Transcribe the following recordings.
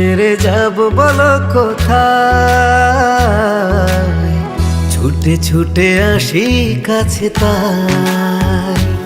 ছেড়ে যাব বলো কোথায়? ছুটে ছুটে আসি কাছে তাই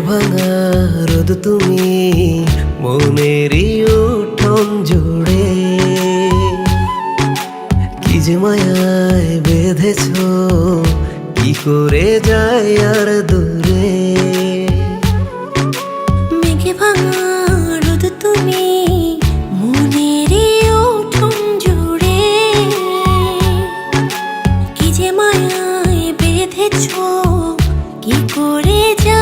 ভাঙা রোদ তুমি মনেরই উঠোন জুড়ে। কি যে মায়ায় বেঁধেছ, কি করে যায় আর দূরে। মেঘে ভাঙা রোদ তুমি মনের উঠুন জুড়ে। কি যে মায়ায় বেঁধেছ করে যাই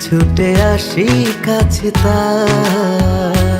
ছুটে আসি কাছে তাই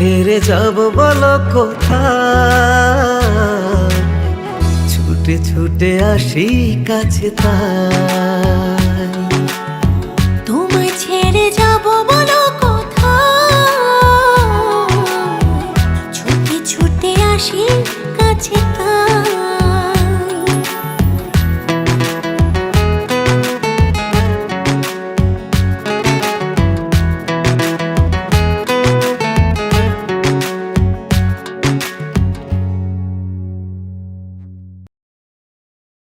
ছেড়ে যাব বলো কোথায়? ছুটে ছুটে আসি কাছে তাই